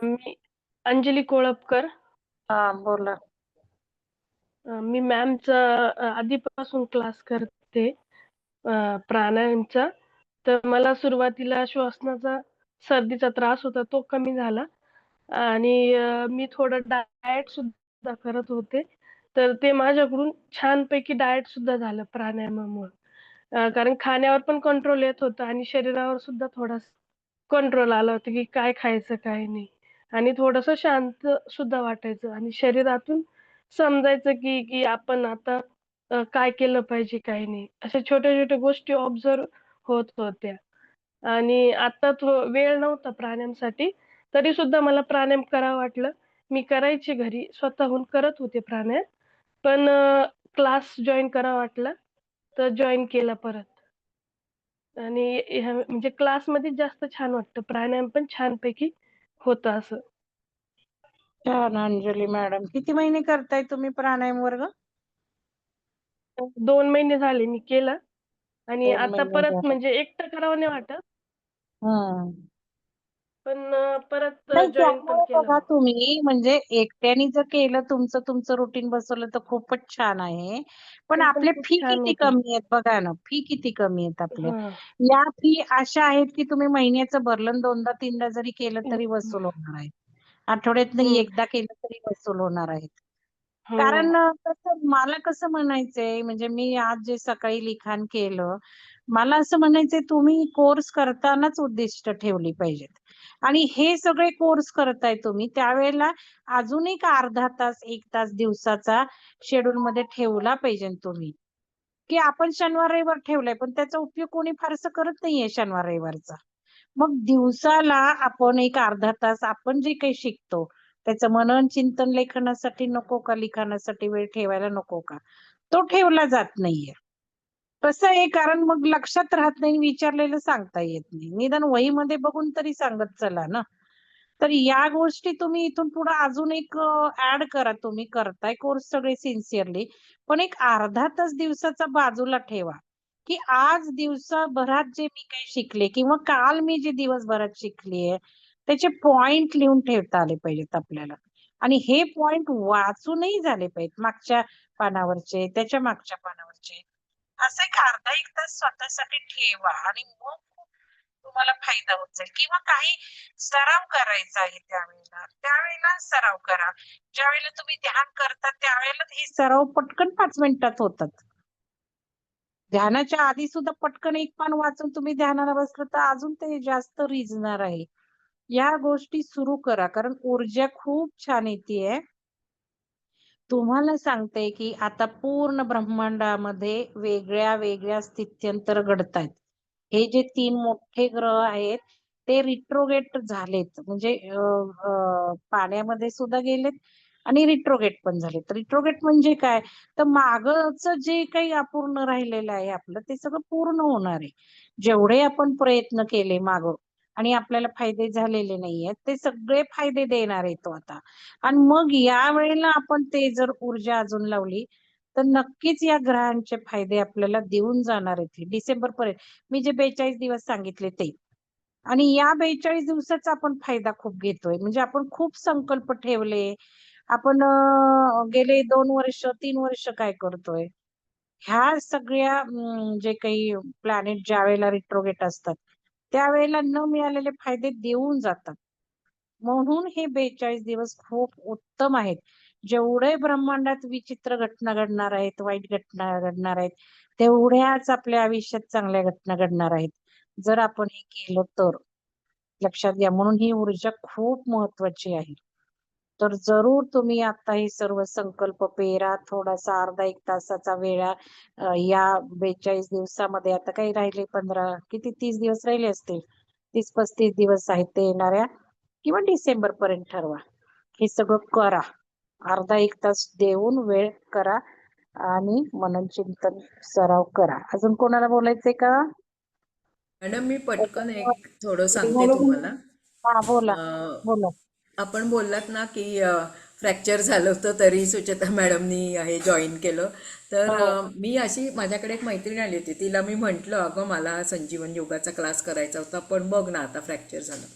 मी अंजली कोळपकर. हा बोला अ, मी मॅमचा अ, आधीपासून क्लास करते अ, प्राणायामचा. तर मला सुरुवातीला श्वसनाचा सर्दीचा त्रास होता तो कमी झाला आणि अ, मी थोडं डाएट सुद्धा करत होते. तर ते माझ्याकडून छानपैकी डाएट सुद्धा झालं प्राणायामामुळं. अ, कारण खाण्यावर पण कंट्रोल येत होतं आणि शरीरावर सुद्धा थोडासा कंट्रोल आला होता, की काय खायचं काय नाही आणि थोडस शांत सुद्धा वाटायचं आणि शरीरातून समजायचं, की की आपण आता काय केलं पाहिजे, काय नाही. अशा छोट्या-छोट्या गोष्टी ऑब्झर्व्ह होत होत्या आणि आता थो वेळ नव्हता प्राणायामसाठी, तरी सुद्धा मला प्राणायाम करावं वाटलं. मी करायची घरी, स्वतःहून करत होते प्राणायाम. पण क्लास जॉईन करावा वाटला, तर जॉइन केला परत. आणि ह्या म्हणजे क्लासमध्ये जास्त छान वाटतं. प्राणायाम पण छानपैकी होतं असं. छान अंजली मॅडम. किती महिने करताय तुम्ही प्राणायाम वर्ग? 2 महिने झाले मी केलं. आणि दोन आता महिने परत झाले. म्हणजे एकटं करावं नाही वाटत. पण अ, परत नाही जॉइन पण त्यामुळे केलं बघा मग. तुम्ही म्हणजे एकट्याने जर केलं तुमचं तुमचं रुटीन बसवलं तर खूपच छान आहे पण आपले खूप फी छान किती होतं. कमी आहेत बघा ना फी किती कमी आहेत आपले हां. या फी अशा आहेत की तुम्ही महिन्याचं भरलं दोनदा तीनदा जरी केलं हं, तरी हं. वसूल होणार आहे आठवड्यातनं हं. एकदा केलं तरी वसूल होणार आहेत हो. कारण अ, कसं मला कसं म्हणायचंय म्हणजे मी आज जे सकाळी लिखाण केलं मला असं म्हणायचंय तुम्ही कोर्स करतानाच उद्दिष्ट ठेवली पाहिजेत आणि हे सगळे कोर्स करताय तुम्ही त्यावेळेला अजून एक अर्धा तास एक तास दिवसाचा शेड्यूल मध्ये ठेवला पाहिजे तुम्ही. की आपण शनिवार रविवार ठेवलाय पण त्याचा उपयोग कोणी फारसं करत नाहीये शनिवार रविवारचा. मग दिवसाला आपण एक अर्धा तास आपण जे काही शिकतो त्याचं मनन चिंतन लेखनासाठी नको का लिखाणासाठी वेळ ठेवायला नको का तो ठेवला जात नाहीये. कसं आहे कारण मग लक्षात राहत नाही विचारलेलं सांगता येत नाही. निदान वहीमध्ये बघून तरी सांगत चला ना. तर या गोष्टी तुम्ही इथून पुढे अजून एक ऍड करा तुम्ही. करताय कोर्स सगळे सिन्सिअरली पण एक अर्धा तास दिवसाचा बाजूला ठेवा. की आज दिवसाभरात जे मी काही शिकले किंवा काल मी जे दिवसभरात शिकलीये त्याचे पॉइंट लिहून ठेवता आले पाहिजेत आपल्याला. आणि हे पॉइंट वाचूनही झाले पाहिजेत. मागच्या पानावरचे त्याच्या मागच्या पानावर असं एक अर्धा एक तास स्वतःसाठी ठेवा आणि मग तुम्हाला फायदा होत जाईल. किंवा काही सराव करायचा आहे त्यावेळेला त्यावेळेला सराव करा. ज्यावेळेला तुम्ही ध्यान करता त्यावेळेला हे सराव पटकन पाच मिनिटात होतात. ध्यानाच्या आधी सुद्धा पटकन एक पान वाचून तुम्ही ध्यानाला बसलं तर अजून ते जास्त रिजणार आहे. या गोष्टी सुरू करा कारण ऊर्जा खूप छान येते तुम्हाला सांगते की आता पूर्ण ब्रह्मांडामध्ये वेगळ्या वेगळ्या स्थित्यंतर घडतायत. हे जे तीन मोठे ग्रह आहेत ते रिट्रोगेट झालेत. म्हणजे पाण्यामध्ये सुद्धा गेलेत आणि रिट्रोगेट पण झालेत. रिट्रोगेट म्हणजे काय? तर मागच जे काही अपूर्ण राहिलेलं आहे आपलं ते सगळं पूर्ण होणार आहे. जेवढे आपण प्रयत्न केले माग आणि आपल्याला फायदे झालेले नाहीयेत. ते सगळे फायदे देणार आहे तो आता. आणि मग या वेळेला आपण ते जर ऊर्जा अजून लावली तर नक्कीच या ग्रहांचे फायदे आपल्याला देऊन जाणार आहेत डिसेंबर पर्यंत. मी जे बेचाळीस दिवस सांगितले ते. आणि या बेचाळीस दिवसाचा आपण फायदा खूप घेतोय. म्हणजे आपण खूप संकल्प ठेवले. आपण गेले दोन वर्ष तीन वर्ष काय करतोय? ह्या सगळ्या जे काही प्लॅनेट ज्या वेळेला रिट्रोगेट असतात त्यावेळेला न मिळालेले फायदे देऊन जातात. म्हणून हे बेचाळीस दिवस खूप उत्तम आहेत. जेवढे ब्रह्मांडात विचित्र घटना घडणार आहेत वाईट घटना घडणार आहेत तेवढ्याच आपल्या आयुष्यात चांगल्या घटना घडणार आहेत. जर आपण हे केलं तर लक्षात घ्या म्हणून ही ऊर्जा खूप महत्वाची आहे. तर जरूर तुम्ही आता हे सर्व संकल्प पेरा. थोडासा अर्धा एक तासाचा वेळा या बेचाळीस दिवसामध्ये आता काही राहिले पंधरा किती तीस दिवस राहिले असतील? तीस पस्तीस दिवस आहेत ते येणाऱ्या. किंवा डिसेंबर पर्यंत ठरवा. हे सगळं करा. अर्धा एक तास देऊन वेळ करा आणि मनन चिंतन सराव करा. अजून कोणाला बोलायचंय का? मॅडम मी पटकन एक थोडं सांगते तुम्हाला. हा बोला. बोला. आपण बोललात ना की फ्रॅक्चर झालं होतं तरी सुचेता मॅडमनी हे जॉईन केलं. तर मी अशी माझ्याकडे एक मैत्रीण आली होती. तिला मी म्हटलं अगं मला संजीवन योगाचा क्लास करायचा होता पण बघ ना आता फ्रॅक्चर झालं.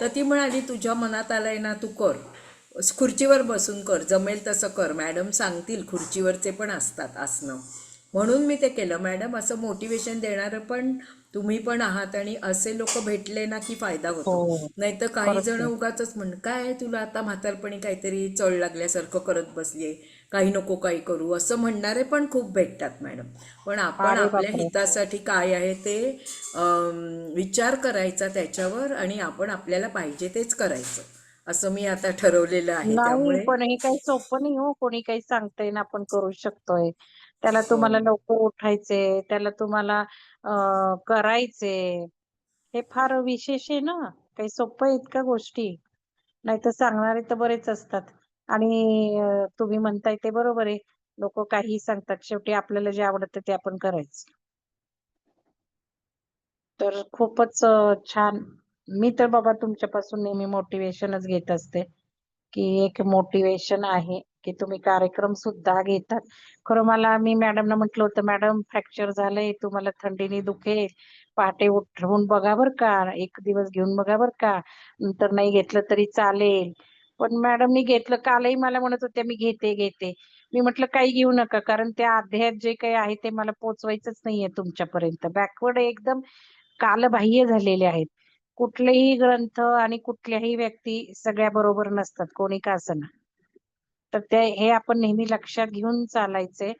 तर ती म्हणाली तुझ्या मनात आलंय ना तू कर. खुर्चीवर बसून कर. जमेल तसं कर. मॅडम सांगतील खुर्चीवरचे पण असतात आसनं. म्हणून मी ते केलं. मॅडम असं मोटिवेशन देणारं पण तुम्ही पण आहात आणि असे लोक भेटले ना की फायदा होतो. हो नाहीतर काही जण. उगाच म्हण काय तुला आता म्हातारपणी काहीतरी चळ लागल्यासारखं करत बसलीये. काही नको काही करू. असं म्हणणारे पण खूप भेटतात मॅडम. पण आपण आपल्या. हितासाठी काय आहे ते विचार करायचा त्याच्यावर आणि आपण आपल्याला पाहिजे तेच करायचं. असं मी आता ठरवलेलं आहे. त्यामुळे पण हे काही सोपं नाही हो. कोणी काही सांगतंय ना आपण करू शकतोय. त्याला तुम्हाला हो. लवकर उठायचे त्याला तुम्हाला करायचे. हे फार विशेष आहे ना. काही सोपं आहेत का गोष्टी. नाही तर सांगणारे तर बरेच असतात. आणि तुम्ही म्हणताय ते बरोबर आहे. लोक काही सांगतात. शेवटी आपल्याला जे आवडतं ते आपण करायचं. तर खूपच छान. मी तर बाबा तुमच्यापासून नेहमी मोटिवेशनच घेत असते. की एक मोटिवेशन आहे. की तुम्ही कार्यक्रम सुद्धा घेतात. खरं मला मी मॅडमना म्हटलं होतं मॅडम फ्रॅक्चर झालंय तुम्हाला थंडीने दुखेल पहाटे उठवून बघा बर का एक दिवस घेऊन बघा बर का नंतर नाही घेतलं तरी चालेल. पण मॅडमनी घेतलं कालही मला म्हणत होत्या मी घेते घेते. मी म्हटलं काही घेऊ नका कारण त्या अध्यायात जे काही आहे ते मला पोचवायचंच नाहीये तुमच्यापर्यंत. बॅकवर्ड एकदम कालबाह्य झालेले आहेत. कुठलेही ग्रंथ आणि कुठल्याही व्यक्ती सगळ्या बरोबर नसतात कोणी का असना. तर ते हे आपण नेहमी लक्षात घेऊन चालायचे.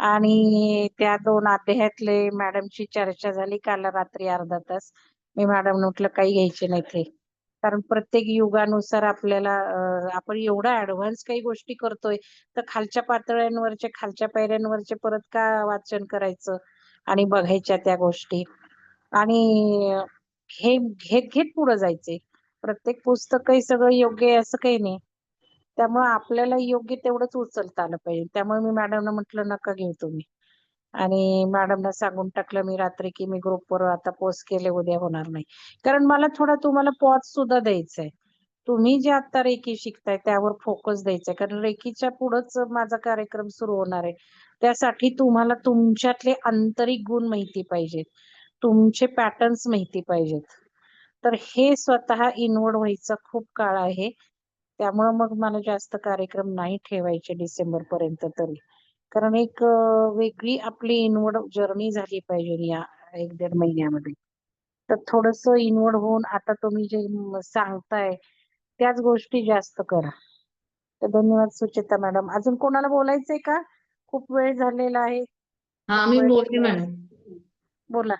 आणि त्या दोन अध्यायातले मॅडमची चर्चा झाली काल रात्री अर्धा तास. मी मॅडम म्हटलं काही घ्यायचे नाही ते कारण प्रत्येक युगानुसार आपल्याला आपण एवढा ऍडव्हान्स काही गोष्टी करतोय तर खालच्या पातळ्यांवरचे खालच्या पायऱ्यांवरचे परत का वाचन करायचं आणि बघायच्या त्या गोष्टी? आणि हे घेत घेत पुढे जायचे. प्रत्येक पुस्तक काही सगळं योग्य आहे असं काही नाही. त्यामुळे आपल्याला योग्य तेवढंच उचलता आलं पाहिजे. त्यामुळे मी मॅडमना म्हटलं नका घेऊ तुम्ही. आणि मॅडमना सांगून टाकलं मी रात्री की मी ग्रुपवर आता पोस्ट केले उद्या होणार नाही. कारण मला थोडा तुम्हाला पॉज सुद्धा द्यायचा आहे तुम्ही जे आता रेकी शिकताय त्यावर फोकस द्यायचा आहे कारण रेकीच्या पुढंच माझा कार्यक्रम सुरू होणार आहे. त्यासाठी तुम्हाला तुमच्यातले आंतरिक गुण माहिती पाहिजेत. तुमचे पॅटर्न्स माहिती पाहिजेत. तर हे स्वतः इन्व्हॉल्व व्हायचा खूप काळ आहे. त्यामुळे मग मला जास्त कार्यक्रम नाही ठेवायचे डिसेंबर पर्यंत तरी. कारण एक वेगळी आपली इन्व्हॉल्व जर्नी झाली पाहिजे या एक दीड महिन्यामध्ये. तर थोडस इन्व्हॉल्व होऊन आता तुम्ही जे सांगताय त्याच गोष्टी जास्त करा. तर धन्यवाद सुचेता मॅडम. अजून कोणाला बोलायचंय का? खूप वेळ झालेला आहे. हा खूप मी वेळ बोलते झालेला आहे. मॅडम. बोला.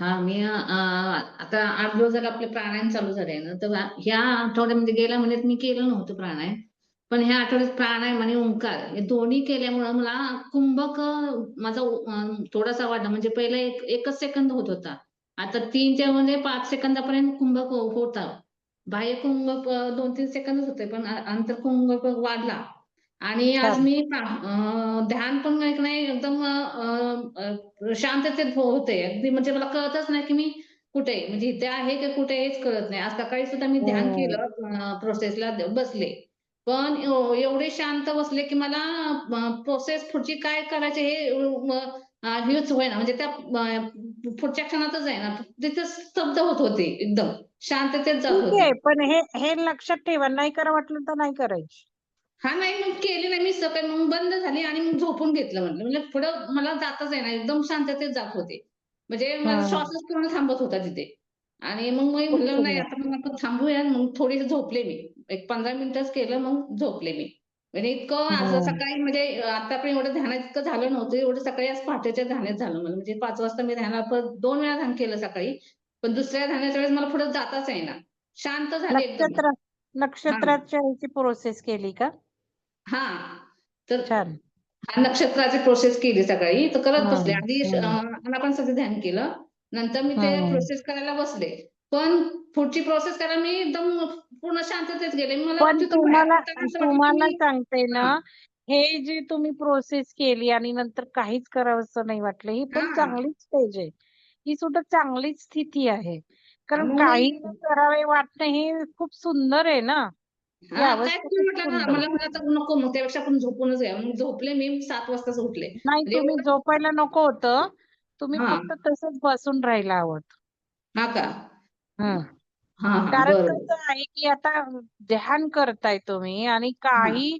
हा मी आता आठ दिवस झाले आपले प्राणायाम चालू झाले ना तर ह्या आठवड्यामध्ये गेल्या महिन्यात मी केलं नव्हतं प्राणायाम. पण ह्या आठवड्यात प्राणायाम आणि ओंकार हे दोन्ही केल्यामुळं मला कुंभक माझा थोडासा वाढला. म्हणजे पहिला एक एकच सेकंद होत होता. आता तीनच्या म्हणजे पाच सेकंदापर्यंत कुंभक होता. बाह्य कुंभक दोन तीन सेकंदच होते पण अंतर कुंभक वाढला. आणि आज. मी ध्यान पण एक नाही एकदम शांततेत हो- होते. अगदी म्हणजे मला कळतच नाही की मी कुठे आहे. म्हणजे इथे आहे की कुठे हेच कळत नाही. आज सकाळी सुद्धा मी ध्यान हम्म. केलं प्रोसेसला बसले. पण एव- एवढे शांत बसले की मला प्रोसेस पुढची काय करायचे हे हेच होईना. म्हणजे त्या पुढच्या क्षणातच आहे ना तिथे स्तब्ध होत होते एकदम. शांततेत जात होते. पण हे हे लक्षात ठेवा. नाही करा वाटलं तर नाही करायची. हा नाही मग केली नाही. मी सकाळी मग बंद झाली आणि मग झोपून घेतलं म्हटलं. म्हणजे पुढं मला जाताच येणार एकदम शांततेत जात होते. म्हणजे माझा हा. श्वासच पूर्ण थांबत होता तिथे. आणि मग मी म्हणलं नाही. आता मग आपण थांबूया. मग थोडी झोपले मी. एक पंधरा मिनिटच केलं मग झोपले मी. म्हणजे इतकं आज. सकाळी म्हणजे आता पण एवढं ध्यानात इतकं झालं नव्हतं. एवढं सकाळी आज पहाटेच्या ध्यानात झालं मला. म्हणजे पाच वाजता मी ध्यानात परत दोन वेळा ध्यान केलं सकाळी. पण दुसऱ्या ध्यानाच्या वेळेस मला पुढे जाताच येईना. शांत झाले एकदम नक्षत्र नक्षत्राच्या ह्याची प्रोसेस केली का? हा. तर छान. हा नक्षत्राची प्रोसेस केली सकाळी. तर करत बसले. आधी हम्म. आपण सगळं ध्यान केलं. नंतर मी ते. प्रोसेस करायला बसले. पण पुढची प्रोसेस करायला मी एकदम पूर्ण शांततेत गेले. मला पण तिथून बाहेर तुम्हाला पडताना असं वाटलं तुम्हाला की सांगते ना हा. हे जे तुम्ही प्रोसेस केली आणि नंतर काहीच करावंसं नाही वाटलं ही पण हा. चांगलीच स्टेज आहे. ही सुद्धा चांगलीच स्थिती आहे. कारण काही करावे वाटणं हे खूप सुंदर आहे ना. ही काय अवस्था तुम्ही खूप म्हटलं ना सुंदर मला मला तर नको मग त्यापेक्षा आपण झोपूनच घ्या मग झोपले मी सात वाजताच उठले. नाही म्हणजे तुम्ही एवढं- झोपायला नको होतं. तुम्ही हा. फक्त तसंच बसून राहायला हवं हा का? हं. हा हा कारण बरोबर कसं आहे की आता ध्यान करताय तुम्ही आणि काही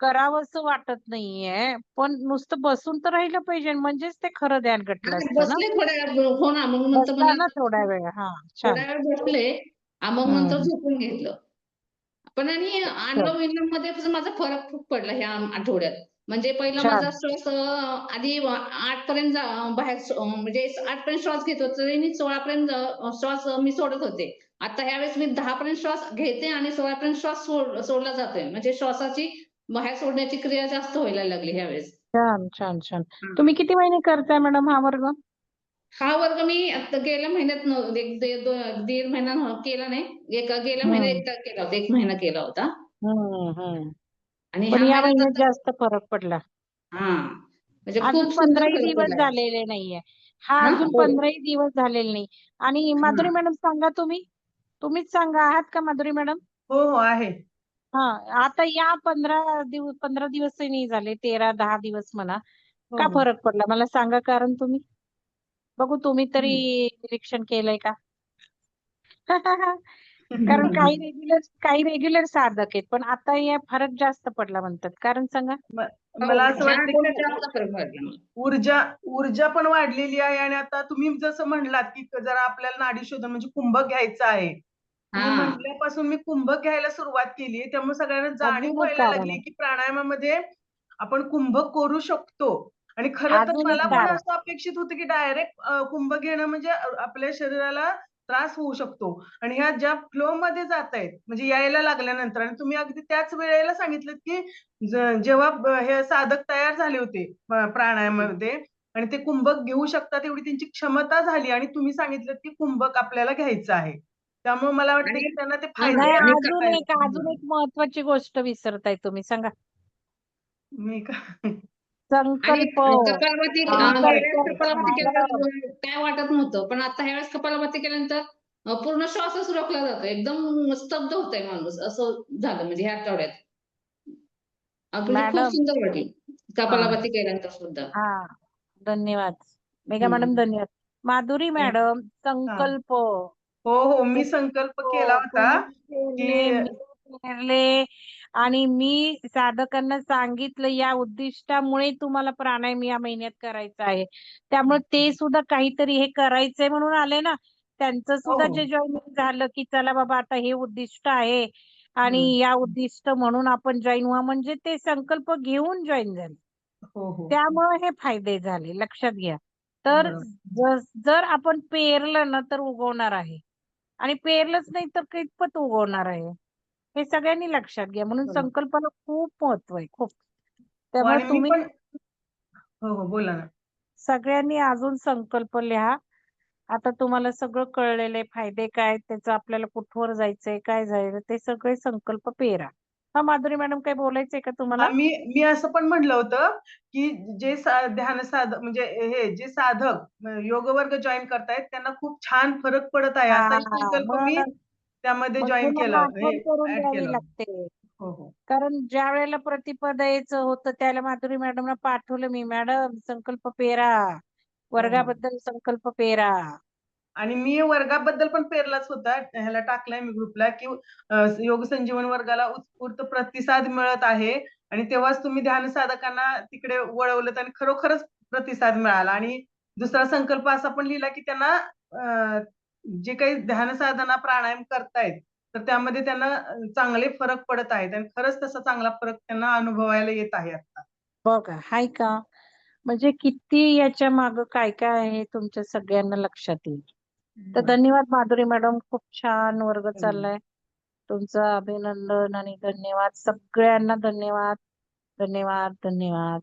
करावंसं वाटत नाहीये. पण नुसतं बसून तर राहिलं पाहिजे म्हणजेच ते खरं ध्यान असतं ना. बसले थोड्या वेळ हो ना मग नंतर बसला मला ना थोड्या वेळ हा छान. थोड्या वेळ बसले आ मग नंतर हम्म. झोपून घेतलं. पण आणि अनुलोम विलोममध्ये माझा फरक खूप पडला ह्या आठवड्यात. म्हणजे पहिला छान. माझा श्वास अं, आधी आठ पर्यंत बाहेर स- अं, म्हणजे आठ पर्यंत श्वास घेत होते आणि सोळा पर्यंत श्वास मी सोडत होते. आता ह्यावेळेस मी दहा पर्यंत श्वास घेते आणि सोळा पर्यंत श्वास सोड- सोडला जातोय. म्हणजे श्वासाची बाहेर सोडण्याची क्रिया जास्त व्हायला लागली ह्यावेळेस. छान छान छान. तुम्ही किती महिने करताय मॅडम हा वर्ग? हा वर्ग मी आता गेल्या महिन्यात न- एक दे- दो- दीड महिना न- केला नाही. एक गेल्या महिन्यात. एकदा केला होता एक महिना केला होता. हम्म हम्म. आणि पण ह्या या महिन्यात महिन्यात जास्त फरक पडला. हा. म्हणजे अजून खूप सुंदर पंधराही फरक दिवस पडलाय. झालेले नाहीये. हा हा, अजून हो. पंधराही दिवस झालेले नाही. आणि माधुरी मॅडम सांगा तुम्ही. तुम्हीच सांगा. आहात का माधुरी मॅडम? हो हो आहे. हा आता या पंधरा दिवस पंधरा दिवसही नाही झाले. तेरा दहा दिवस म्हणा. हो, का हो. फरक पडला? मला सांगा कारण तुम्ही. बघू तुम्ही तरी निरीक्षण केलंय का? कारण काही रेग्युलर काही रेग्युलर साधक आहेत पण आता या फरक जास्त पडला म्हणतात. कारण सांगा. मला असं वाटतं. ऊर्जा ऊर्जा पण वाढलेली आहे आणि आता तुम्ही जसं म्हणलात की जरा आपल्याला नाडी शोधन म्हणजे कुंभक घ्यायचं आहे. हा. म्हटल्यापासून मी कुंभक घ्यायला सुरुवात केली आहे. त्यामुळे सगळ्यांना जाणीव व्हायला लागली. की प्राणायामामध्ये आपण कुंभक करू शकतो. आणि खरं तर मला पण. असं अपेक्षित होतं की डायरेक्ट कुंभक घेणं म्हणजे आपल्या शरीराला त्रास होऊ शकतो. आणि ह्या ज्या फ्लो मध्ये जात आहेत म्हणजे यायला लागल्यानंतर आणि तुम्ही अगदी त्याच वेळेला सांगितलं की जेव्हा हे साधक तयार झाले होते प- प्राणायामामध्ये आणि ते कुंभक घेऊ शकतात एवढी त्यांची क्षमता झाली आणि तुम्ही सांगितलं की कुंभक आपल्याला घ्यायचं आहे. त्यामुळे मला वाटतं की त्यांना ते फायदे अजून एक महत्वाची गोष्ट विसरताय तुम्ही सांगा. मी का? आणि संकल्प कपालभाती हा, केल्यानंतर काय वाटत नव्हतं पण आता ह्यावेळेस कपालभाती केल्यानंतर अं, पूर्ण श्वासच रोखला जातो एकदम स्तब्ध होतोय माणूस असं झालं म्हणजे ह्या आठवड्यात. अगदी खूप मॅडम. सुंदर वाटली. कपालभाती केल्यानंतर सुद्धा. हा. धन्यवाद. मेघा हम्म. मॅडम धन्यवाद. माधुरी मॅडम संकल्प. हो हो मी संकल्प केला होता तुम्ही की- पेरले, मी पेरले आणि मी साधकांना सांगितलं या उद्दिष्टामुळे तुम्हाला प्राणायाम या महिन्यात करायचा आहे. त्यामुळे ते सुद्धा काहीतरी हे करायचंय म्हणून आले ना. त्यांचं सुद्धा हो. जे जॉईनिंग झालं की चला बाबा आता हे उद्दिष्ट आहे आणि. या उद्दिष्ट म्हणून आपण जॉईन व्हा म्हणजे ते संकल्प घेऊन जॉईन झाले. हो हो. त्यामुळे हे फायदे झाले लक्षात घ्या. तर जर आपण पेरलं ना तर उगवणार आहे. आणि पेरलंच नाही तर कितपत उगवणार आहे? हे सगळ्यांनी लक्षात घ्या. म्हणून बरोबर. संकल्पाला खूप महत्त्व आहे. खूप. हो, त्यामुळे तुम्ही हो हो बोला ना. सगळ्यांनी अजून संकल्प लिहा. आता तुम्हाला सगळं कळलेलं आहे. फायदे काय त्याचं आपल्याला कुठवर जायचंय? काय जायचं? ते सगळे संकल्प पेरा. हा माधुरी मॅडम काही बोलायचंय का तुम्हाला? हा, मी मी असं पण म्हणलं होतं की जे ध्यान साधक म्हणजे हे जे साधक योग वर्ग जॉईन करतायत त्यांना खूप छान फरक पडत आहे. असाही हा, संकल्प मी त्यामध्ये मग जॉईन तुम्हाला केला आठवण करून ऍड द्यावी केलं. लागते. हो हो. कारण ज्या वेळेला प्रतिपदायचं होतं त्याला माधुरी मॅडमला पाठवलं मी मॅडम संकल्प पेरा. वर्गाबद्दल संकल्प पेरा. आणि मी वर्गाबद्दल पण पेरलाच होता. ह्याला टाकलाय मी ग्रुपला की अं, योग संजीवन वर्गाला उत्स्फूर्त प्रतिसाद मिळत आहे. आणि तेव्हाच तुम्ही ध्यान साधकांना तिकडे वळवलं आणि खरोखरच प्रतिसाद मिळाला. आणि दुसरा संकल्प असा पण लिहिला की त्यांना अं, जे काही ध्यान साधना प्राणायाम करतायत तर त्यामध्ये त्यांना चांगले फरक पडत आहेत आणि खरंच तसा चांगला फरक त्यांना अनुभवायला येत आहे आता. बघा हाय का? म्हणजे किती याच्या माग काय काय आहे तुमच्या सगळ्यांना लक्षात येईल. तर धन्यवाद माधुरी मॅडम खूप छान वर्ग चाललाय. तुमचं अभिनंदन आणि धन्यवाद. सगळ्यांना धन्यवाद. धन्यवाद धन्यवाद.